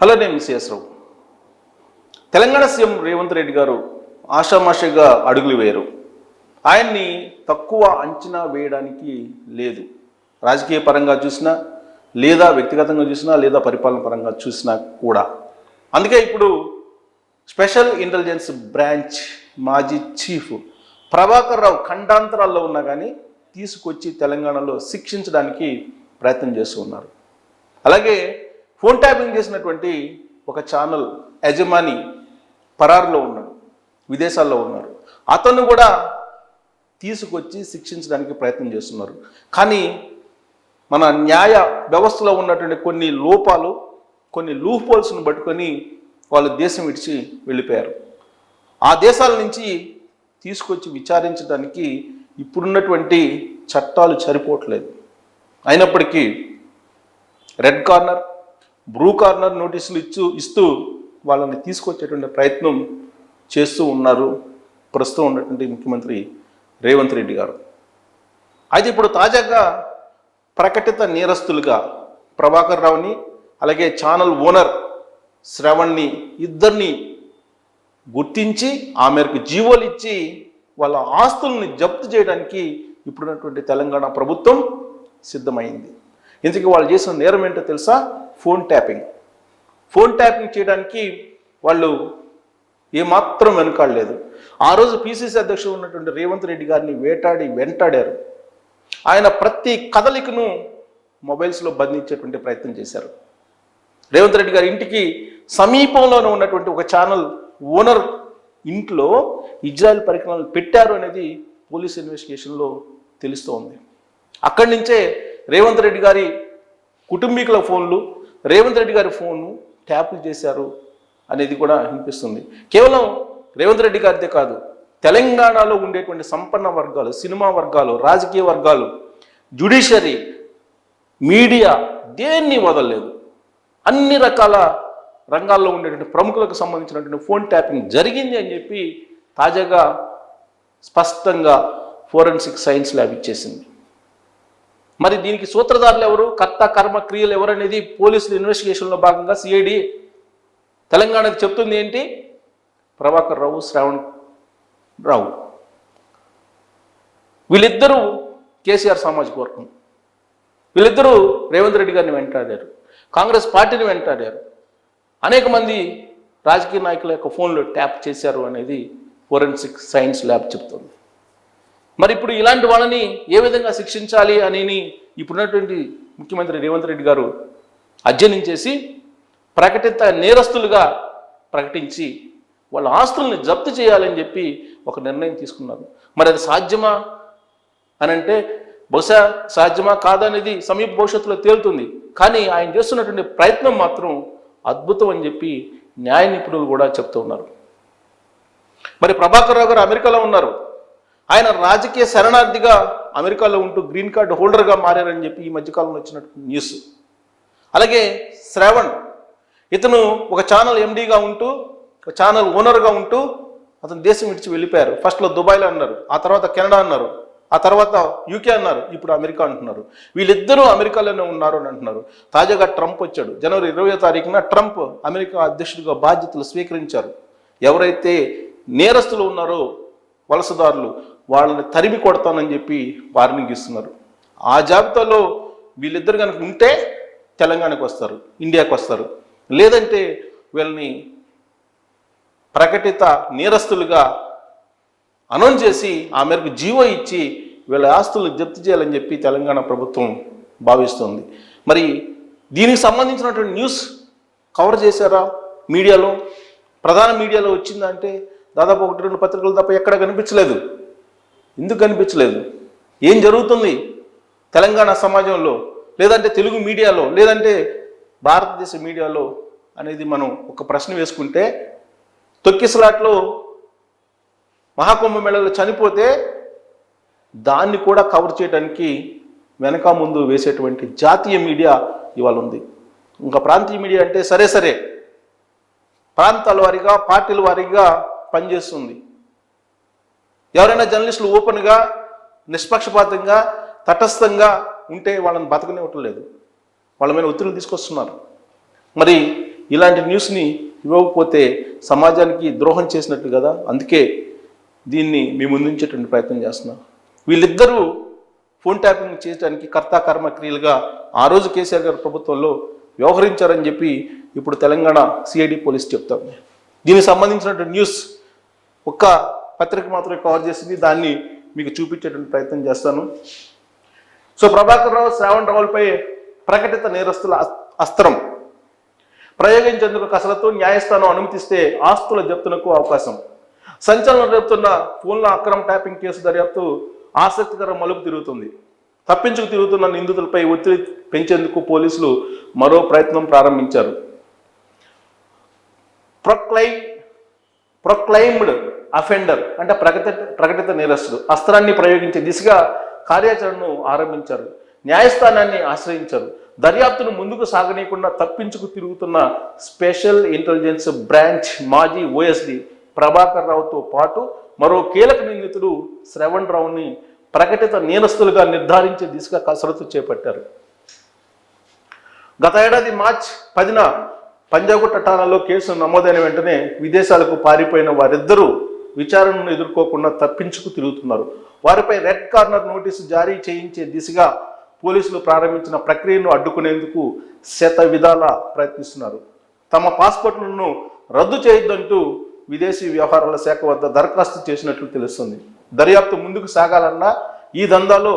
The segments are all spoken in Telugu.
హలో నేను మిస్ఎస్ రావు. తెలంగాణ సీఎం రేవంత్ రెడ్డి గారు ఆషామాషగా అడుగులు వేయరు. ఆయన్ని తక్కువ అంచనా వేయడానికి లేదు. రాజకీయ పరంగా చూసినా లేదా వ్యక్తిగతంగా చూసినా లేదా పరిపాలన పరంగా చూసినా కూడా. అందుకే ఇప్పుడు స్పెషల్ ఇంటెలిజెన్స్ బ్రాంచ్ మాజీ చీఫ్ ప్రభాకర్ రావు ఖండాంతరాల్లో ఉన్నా కానీ తీసుకొచ్చి తెలంగాణలో శిక్షించడానికి ప్రయత్నం చేస్తూ ఉన్నారు. అలాగే ఫోన్ ట్యాపింగ్ చేసినటువంటి ఒక ఛానల్ యజమాని పరారులో ఉన్నాడు విదేశాల్లో ఉన్నారు. అతను కూడా తీసుకొచ్చి శిక్షించడానికి ప్రయత్నం చేస్తున్నారు. కానీ మన న్యాయ వ్యవస్థలో ఉన్నటువంటి కొన్ని లోపాలు కొన్ని లూప్ హోల్స్ను పట్టుకొని వాళ్ళు దేశం విడిచి వెళ్ళిపోయారు. ఆ దేశాల నుంచి తీసుకొచ్చి విచారించడానికి ఇప్పుడున్నటువంటి చట్టాలు సరిపోవట్లేదు. అయినప్పటికీ రెడ్ కార్నర్ బ్రూ కార్నర్ నోటీసులు ఇచ్చు ఇస్తూ వాళ్ళని తీసుకొచ్చేటువంటి ప్రయత్నం చేస్తూ ఉన్నారు ప్రస్తుతం ఉన్నటువంటి ముఖ్యమంత్రి రేవంత్ రెడ్డి గారు. అయితే ఇప్పుడు తాజాగా ప్రకటిత నేరస్తులుగా ప్రభాకర్ రావుని అలాగే ఛానల్ ఓనర్ శ్రవణ్ని ఇద్దరిని గుర్తించి ఆ మేరకు జీవోలు ఇచ్చి వాళ్ళ ఆస్తుల్ని జప్తు చేయడానికి ఇప్పుడున్నటువంటి తెలంగాణ ప్రభుత్వం సిద్ధమైంది. ఇంతకీ వాళ్ళు చేసిన నేరం ఏంటో తెలుసా? Phone tapping. ఫోన్ ట్యాపింగ్ చేయడానికి వాళ్ళు ఏమాత్రం వెనుకాడలేదు. ఆ రోజు పిసిసి అధ్యక్షుడు ఉన్నటువంటి రేవంత్ రెడ్డి గారిని వేటాడి వెంటాడారు. ఆయన ప్రతి కదలికను మొబైల్స్లో బంధించేటువంటి ప్రయత్నం చేశారు. రేవంత్ రెడ్డి గారి ఇంటికి సమీపంలోనే ఉన్నటువంటి ఒక ఛానల్ ఓనర్ ఇంట్లో ఇజ్రాయెల్ పరికరాలు పెట్టారు అనేది పోలీస్ ఇన్వెస్టిగేషన్లో తెలుస్తోంది. అక్కడి నుంచే రేవంత్ రెడ్డి గారి కుటుంబీకుల ఫోన్లు రేవంత్ రెడ్డి గారి ఫోన్ను ట్యాపులు చేశారు అనేది కూడా వినిపిస్తుంది. కేవలం రేవంత్ రెడ్డి గారిదే కాదు తెలంగాణలో ఉండేటువంటి సంపన్న వర్గాలు సినిమా వర్గాలు రాజకీయ వర్గాలు జ్యుడిషరీ మీడియా దేన్ని వదలలేదు. అన్ని రకాల రంగాల్లో ఉండేటువంటి ప్రముఖులకు సంబంధించినటువంటి ఫోన్ ట్యాపింగ్ జరిగింది అని చెప్పి తాజాగా స్పష్టంగా ఫోరెన్సిక్ సైన్స్ ల్యాబ్ ఇచ్చేసింది. మరి దీనికి సూత్రధారులు ఎవరు? కర్త కర్మ క్రియలు ఎవరు అనేది పోలీసుల ఇన్వెస్టిగేషన్లో భాగంగా సిఐడి తెలంగాణకు చెప్తుంది ఏంటి? ప్రభాకర్ రావు శ్రావణ్ రావు. వీళ్ళిద్దరూ కేసీఆర్ సామాజిక వర్గం. వీళ్ళిద్దరూ రేవంత్ రెడ్డి గారిని వెంటాడారు. కాంగ్రెస్ పార్టీని వెంటాడారు. అనేక మంది రాజకీయ నాయకుల యొక్క ఫోన్లు ట్యాప్ చేశారు అనేది ఫోరెన్సిక్ సైన్స్ ల్యాబ్ చెప్తుంది. మరి ఇప్పుడు ఇలాంటి వాళ్ళని ఏ విధంగా శిక్షించాలి అని ఇప్పుడున్నటువంటి ముఖ్యమంత్రి రేవంత్ రెడ్డి గారు అధ్యయనం చేసి ప్రకటిత నేరస్తులుగా ప్రకటించి వాళ్ళ ఆస్తుల్ని జప్తు చేయాలని చెప్పి ఒక నిర్ణయం తీసుకున్నారు. మరి అది సాధ్యమా? అని అంటే బహుశా సాధ్యమా కాదనేది సమీప భవిష్యత్తులో తేలుతుంది. కానీ ఆయన చేస్తున్నటువంటి ప్రయత్నం మాత్రం అద్భుతం అని చెప్పి న్యాయ నిపుణులు కూడా చెప్తూ ఉన్నారు. మరి ప్రభాకర్ రావు గారు అమెరికాలో ఉన్నారు. ఆయన రాజకీయ శరణార్థిగా అమెరికాలో ఉంటూ గ్రీన్ కార్డు హోల్డర్గా మారారని చెప్పి ఈ మధ్యకాలంలో వచ్చినట్టు న్యూస్. అలాగే శ్రావణ్ ఇతను ఒక ఛానల్ ఎండీగా ఉంటూ ఒక ఛానల్ ఓనర్గా ఉంటూ అతను దేశం విడిచి వెళ్ళిపోయారు. ఫస్ట్లో దుబాయ్లో అన్నారు ఆ తర్వాత కెనడా అన్నారు ఆ తర్వాత యూకే అన్నారు ఇప్పుడు అమెరికా అంటున్నారు. వీళ్ళిద్దరూ అమెరికాలోనే ఉన్నారు అని అంటున్నారు. తాజాగా ట్రంప్ వచ్చాడు. జనవరి ఇరవై తారీఖున ట్రంప్ అమెరికా అధ్యక్షుడిగా బాధ్యతలు స్వీకరించారు. ఎవరైతే నేరస్తులు ఉన్నారో వలసదారులు వాళ్ళని తరిమి కొడతానని చెప్పి వార్నింగ్ ఇస్తున్నారు. ఆ జాబితాలో వీళ్ళిద్దరు కనుక ఉంటే తెలంగాణకు వస్తారు ఇండియాకు వస్తారు. లేదంటే వీళ్ళని ప్రకటిత నేరస్తులుగా అనౌన్స్ చేసి ఆ మేరకు జీవో ఇచ్చి వీళ్ళ ఆస్తులను జప్తు చేయాలని చెప్పి తెలంగాణ ప్రభుత్వం భావిస్తుంది. మరి దీనికి సంబంధించినటువంటి న్యూస్ కవర్ చేశారా మీడియాలో? ప్రధాన మీడియాలో వచ్చిందంటే దాదాపు ఒకటి రెండు పత్రికలు తప్ప ఎక్కడ కనిపించలేదు. ఎందుకు కనిపించలేదు? ఏం జరుగుతుంది? తెలంగాణ సమాజంలో లేదంటే తెలుగు మీడియాలో లేదంటే భారతదేశ మీడియాలో అనేది మనం ఒక ప్రశ్న వేసుకుంటే తొక్కిసలాట్లో మహాకుంభమేళలో చనిపోతే దాన్ని కూడా కవర్ చేయడానికి వెనక ముందు వేసేటువంటి జాతీయ మీడియా ఇవాళ ఉంది. ఇంకా ప్రాంతీయ మీడియా అంటే సరే సరే ప్రాంతాల వారీగా పార్టీల వారీగా పనిచేస్తుంది. ఎవరైనా జర్నలిస్టులు ఓపెన్గా నిష్పక్షపాతంగా తటస్థంగా ఉంటే వాళ్ళని బతకనివ్వటం లేదు. వాళ్ళ మీద ఒత్తిడిని తీసుకొస్తున్నారు. మరి ఇలాంటి న్యూస్ని ఇవ్వకపోతే సమాజానికి ద్రోహం చేసినట్టు కదా? అందుకే దీన్ని మీ ముందుంచేటువంటి ప్రయత్నం చేస్తున్నాం. వీళ్ళిద్దరూ ఫోన్ ట్యాపింగ్ చేయడానికి కర్త కర్మక్రియలుగా ఆ రోజు కేసీఆర్ గారు ప్రభుత్వంలో వ్యవహరించారని చెప్పి ఇప్పుడు తెలంగాణ సిఐడి పోలీస్ చెప్తాం. దీనికి సంబంధించినటువంటి న్యూస్ ఒక్క పత్రిక మాత్రమే కవర్ చేసింది. దాన్ని మీకు చూపించేటువంటి ప్రయత్నం చేస్తాను. సో ప్రభాకర్ రావు శ్రావణ్ రావులపై ప్రకటిత నేరస్తుల అస్త్రం. ప్రయోగించేందుకు కసలతో న్యాయస్థానం అనుమతిస్తే ఆస్తుల జప్తునకు అవకాశం. సంచలనం రేపుతున్న ఫోన్ల అక్రమ ట్యాపింగ్ కేసు దర్యాప్తు ఆసక్తికర మలుపు తిరుగుతుంది. తప్పించుకు తిరుగుతున్న నిందితులపై ఒత్తిడి పెంచేందుకు పోలీసులు మరో ప్రయత్నం ప్రారంభించారు. ప్రొక్లై ప్రొక్లైమ్డ్ అఫెండర్ అంటే ప్రకట ప్రకటిత నేరస్తుడు. అస్త్రాన్ని ప్రయోగించే దిశగా కార్యాచరణను ఆరంభించారు. న్యాయస్థానాన్ని ఆశ్రయించారు. దర్యాప్తును ముందుకు సాగనీయకుండా తప్పించుకు తిరుగుతున్న స్పెషల్ ఇంటెలిజెన్స్ బ్రాంచ్ మాజీ ఓఎస్డి ప్రభాకర్ రావుతో పాటు మరో కీలక నిందితుడు శ్రవణ్ రావుని ప్రకటిత నేరస్తులుగా నిర్ధారించే దిశగా కసరత్తు చేపట్టారు. గత ఏడాది మార్చ్ పదిన పంజాగుట్ట ఠాణాలో కేసు నమోదైన వెంటనే విదేశాలకు పారిపోయిన వారిద్దరూ విచారణను ఎదుర్కోకుండా తప్పించుకు తిరుగుతున్నారు. వారిపై రెడ్ కార్నర్ నోటీసు జారీ చేయించే దిశగా పోలీసులు ప్రారంభించిన ప్రక్రియను అడ్డుకునేందుకు శత విధాల ప్రయత్నిస్తున్నారు. తమ పాస్పోర్ట్లను రద్దు చేయొద్దంటూ విదేశీ వ్యవహారాల శాఖ వద్ద దరఖాస్తు చేసినట్లు తెలుస్తుంది. దర్యాప్తు ముందుకు సాగాలన్నా ఈ దందాలో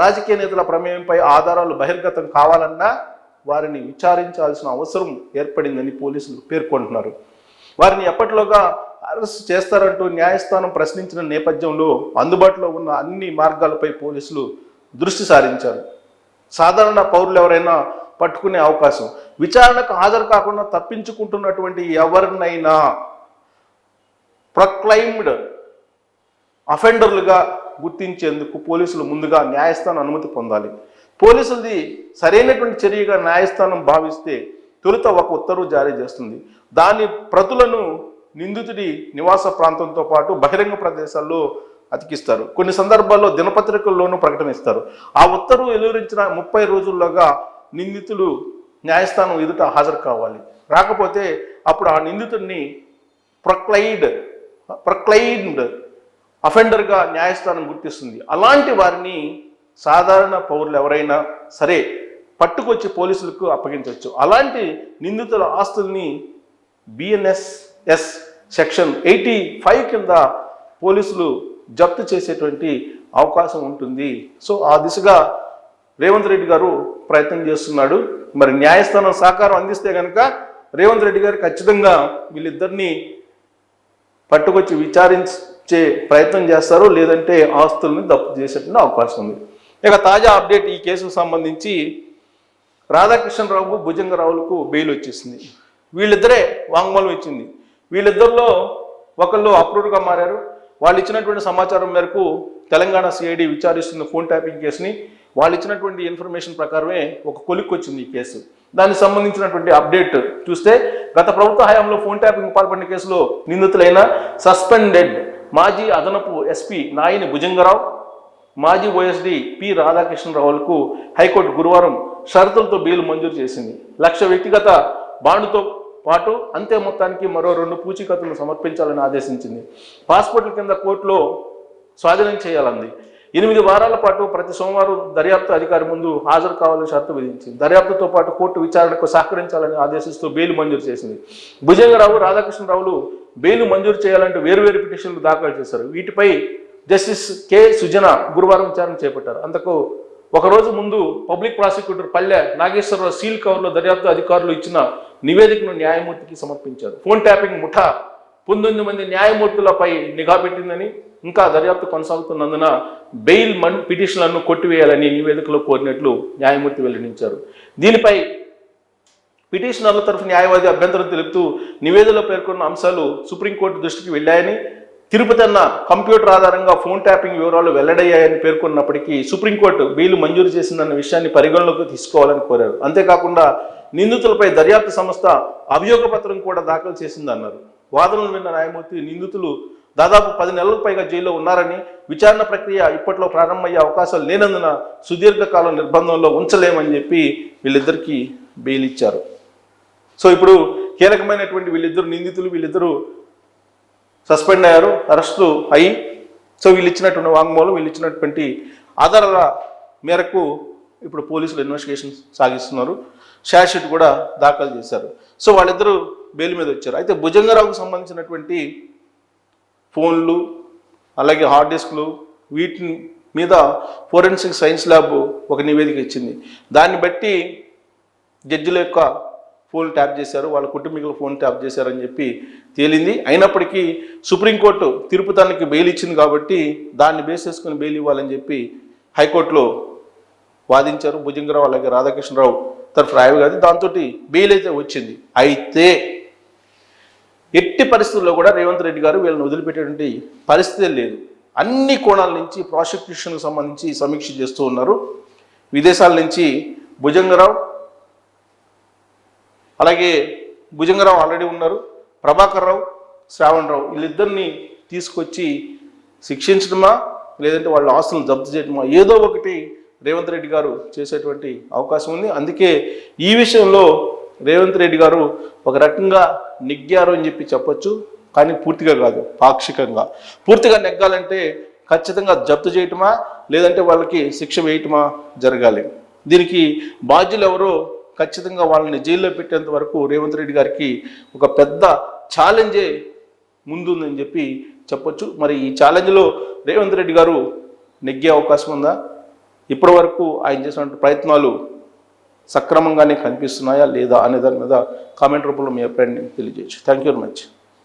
రాజకీయ నేతల ప్రమేయంపై ఆధారాలు బహిర్గతం కావాలన్నా వారిని విచారించాల్సిన అవసరం ఏర్పడిందని పోలీసులు పేర్కొంటున్నారు. వారిని ఎప్పటిలోగా అరెస్ట్ చేస్తారంటూ న్యాయస్థానం ప్రశ్నించిన నేపథ్యంలో అందుబాటులో ఉన్న అన్ని మార్గాలపై పోలీసులు దృష్టి సారించారు. సాధారణ పౌరులు ఎవరైనా పట్టుకునే అవకాశం. విచారణకు హాజరు కాకుండా తప్పించుకుంటున్నటువంటి ఎవరినైనా ప్రొక్లైమ్డ్ అఫెండర్లుగా గుర్తించేందుకు పోలీసులు ముందుగా న్యాయస్థానం అనుమతి పొందాలి. పోలీసులది సరైనటువంటి చర్యగా న్యాయస్థానం భావిస్తే తొలుత ఒక ఉత్తర్వు జారీ చేస్తుంది. దాని ప్రతులను నిందితుడి నివాస ప్రాంతంతో పాటు బహిరంగ ప్రదేశాల్లో అతికిస్తారు. కొన్ని సందర్భాల్లో దినపత్రికల్లోనూ ప్రకటనిస్తారు. ఆ ఉత్తర్వు వెలువరించిన ముప్పై రోజుల్లోగా నిందితులు న్యాయస్థానం ఎదుట హాజరు కావాలి. రాకపోతే అప్పుడు ఆ నిందితుడిని ప్రొక్లైడ్ ప్రొక్లైన్డ్ అఫెండర్గా న్యాయస్థానం గుర్తిస్తుంది. అలాంటి వారిని సాధారణ పౌరులు ఎవరైనా సరే పట్టుకొచ్చి పోలీసులకు అప్పగించవచ్చు. అలాంటి నిందితుల ఆస్తుల్ని BNS S section eighty five కింద పోలీసులు జప్తు చేసేటువంటి అవకాశం ఉంటుంది. సో ఆ దిశగా రేవంత్ రెడ్డి గారు ప్రయత్నం చేస్తున్నాడు. మరి న్యాయస్థానం సహకారం అందిస్తే కనుక రేవంత్ రెడ్డి గారు ఖచ్చితంగా వీళ్ళిద్దరిని పట్టుకొచ్చి విచారించే ప్రయత్నం చేస్తారు లేదంటే ఆస్తుల్ని దప్పు చేసేటువంటి అవకాశం ఉంది. ఇక తాజా అప్డేట్ ఈ కేసుకు సంబంధించి రాధాకృష్ణరావుకు భుజంగరావులకు బెయిల్ వచ్చేసింది. వీళ్ళిద్దరే వాంగ్మూలం ఇచ్చింది. వీళ్ళిద్దరిలో ఒకళ్ళు అప్రూవ్డ్గా మారారు. వాళ్ళు ఇచ్చినటువంటి సమాచారం మేరకు తెలంగాణ సిఐడి విచారిస్తున్న ఫోన్ ట్యాపింగ్ కేసుని వాళ్ళు ఇచ్చినటువంటి ఇన్ఫర్మేషన్ ప్రకారమే ఒక కొలిక్కి వచ్చింది ఈ కేసు. దానికి సంబంధించినటువంటి అప్డేట్ చూస్తే గత ప్రభుత్వ హయాంలో ఫోన్ ట్యాపింగ్ పాల్పడిన కేసులో నిందితులైన సస్పెండెడ్ మాజీ అదనపు ఎస్పీ నాయిని భుజంగరావు మాజీ ఓఎస్డి పి రాధాకృష్ణరావులకు హైకోర్టు గురువారం షరతులతో బెయిల్ మంజూరు చేసింది. లక్ష వ్యక్తిగత బాండుతో పాటు అంతే మొత్తానికి మరో రెండు పూచీకత్తులు సమర్పించాలని ఆదేశించింది. పాస్పోర్ట్ల కింద కోర్టులో స్వాధీనం చేయాలంది. ఎనిమిది వారాల పాటు ప్రతి సోమవారం దర్యాప్తు అధికారి ముందు హాజరు కావాలని షరతు విధించింది. దర్యాప్తుతో పాటు కోర్టు విచారణకు సహకరించాలని ఆదేశిస్తూ బెయిల్ మంజూరు చేసింది. భుజంగరావు రాధాకృష్ణరావులు బెయిల్ మంజూరు చేయాలంటే వేరువేరు పిటిషన్లు దాఖలు చేశారు. వీటిపై జస్టిస్ కె. సుజన గురువారం విచారణ చేపట్టారు. అంతకు ఒకరోజు ముందు పబ్లిక్ ప్రాసిక్యూటర్ పల్లె నాగేశ్వరరావు సీల్ కవర్లో దర్యాప్తు అధికారులు ఇచ్చిన నివేదికను న్యాయమూర్తికి సమర్పించారు. ఫోన్ ట్యాపింగ్ ముఠా పంతొమ్మిది మంది న్యాయమూర్తులపై నిఘా పెట్టిందని ఇంకా దర్యాప్తు కొనసాగుతున్నందున బెయిల్ మన్ పిటిషన్లను కొట్టివేయాలని నివేదికలో కోరినట్లు న్యాయమూర్తి వెల్లడించారు. దీనిపై పిటిషనర్ల తరఫు న్యాయవాది అభ్యంతరం తెలుపుతూ నివేదికలో పేర్కొన్న అంశాలు సుప్రీంకోర్టు దృష్టికి వెళ్ళాయని తిరుపతి అన్న కంప్యూటర్ ఆధారంగా ఫోన్ ట్యాపింగ్ వివరాలు వెల్లడయ్యాయని పేర్కొన్నప్పటికీ సుప్రీంకోర్టు బెయిల్ మంజూరు చేసిందన్న విషయాన్ని పరిగణలోకి తీసుకోవాలని కోరారు. అంతేకాకుండా నిందితులపై దర్యాప్తు సంస్థ అభియోగ పత్రం కూడా దాఖలు చేసిందన్నారు. వాదనలు విన్న న్యాయమూర్తి నిందితులు దాదాపు పది నెలలకు పైగా జైల్లో ఉన్నారని విచారణ ప్రక్రియ ఇప్పట్లో ప్రారంభమయ్యే అవకాశాలు లేనందున సుదీర్ఘకాల నిర్బంధంలో ఉంచలేమని చెప్పి వీళ్ళిద్దరికీ బెయిల్ ఇచ్చారు. సో ఇప్పుడు కీలకమైనటువంటి వీళ్ళిద్దరు నిందితులు వీళ్ళిద్దరూ సస్పెండ్ అయ్యారు అరెస్టు అయ్యి సో వీళ్ళు ఇచ్చినటువంటి వాంగ్మూలం వీళ్ళు ఇచ్చినటువంటి ఆధారాల మేరకు ఇప్పుడు పోలీసులు ఇన్వెస్టిగేషన్ సాగిస్తున్నారు. షార్జ్షీట్ కూడా దాఖలు చేశారు. సో వాళ్ళిద్దరూ బెయిల్ మీద వచ్చారు. అయితే భుజంగరావుకు సంబంధించినటువంటి ఫోన్లు అలాగే హార్డ్ డిస్క్లు వీటి మీద ఫోరెన్సిక్ సైన్స్ ల్యాబ్ ఒక నివేదిక ఇచ్చింది. దాన్ని బట్టి జడ్జిల యొక్క ఫోన్ ట్యాప్ చేశారు వాళ్ళ కుటుంబీకులు ఫోన్ ట్యాప్ చేశారని చెప్పి తేలింది. అయినప్పటికీ సుప్రీంకోర్టు తీర్పు తనకి బెయిల్ ఇచ్చింది కాబట్టి దాన్ని బేస్ చేసుకుని బెయిల్ ఇవ్వాలని చెప్పి హైకోర్టులో వాదించారు. భుజంగరావు అలాగే రాధాకృష్ణరావు తరఫు రాయవు కాదు దాంతో బెయిల్ అయితే వచ్చింది. అయితే ఎట్టి పరిస్థితుల్లో కూడా రేవంత్ రెడ్డి గారు వీళ్ళని వదిలిపెట్టేటువంటి పరిస్థితి లేదు. అన్ని కోణాల నుంచి ప్రాసిక్యూషన్కు సంబంధించి సమీక్ష చేస్తూ ఉన్నారు. విదేశాల నుంచి భుజంగరావు అలాగే భుజంగరావు ఆల్రెడీ ఉన్నారు ప్రభాకర్ రావు శ్రావణ్ రావు వీళ్ళిద్దరిని తీసుకొచ్చి శిక్షించడమా లేదంటే వాళ్ళ ఆస్తులను జప్తు చేయడమా ఏదో ఒకటి రేవంత్ రెడ్డి గారు చేసేటువంటి అవకాశం ఉంది. అందుకే ఈ విషయంలో రేవంత్ రెడ్డి గారు ఒక రకంగా నెగ్గారు అని చెప్పి చెప్పొచ్చు కానీ పూర్తిగా కాదు పాక్షికంగా. పూర్తిగా నెగ్గాలంటే ఖచ్చితంగా జప్తు చేయటమా లేదంటే వాళ్ళకి శిక్ష వేయటమా జరగాలి. దీనికి బాధ్యులు ఎవరో ఖచ్చితంగా వాళ్ళని జైల్లో పెట్టేంత వరకు రేవంత్ రెడ్డి గారికి ఒక పెద్ద ఛాలెంజే ముందుందని చెప్పి చెప్పొచ్చు. మరి ఈ ఛాలెంజ్లో రేవంత్ రెడ్డి గారు నెగ్గే అవకాశం ఉందా? ఇప్పటి వరకు ఆయన చేసినటువంటి ప్రయత్నాలు సక్రమంగానే కనిపిస్తున్నాయా లేదా అనే దాని మీద కామెంట్ రూపంలో మీ అభిప్రాయాన్ని తెలియజేయచ్చు. Thank you very much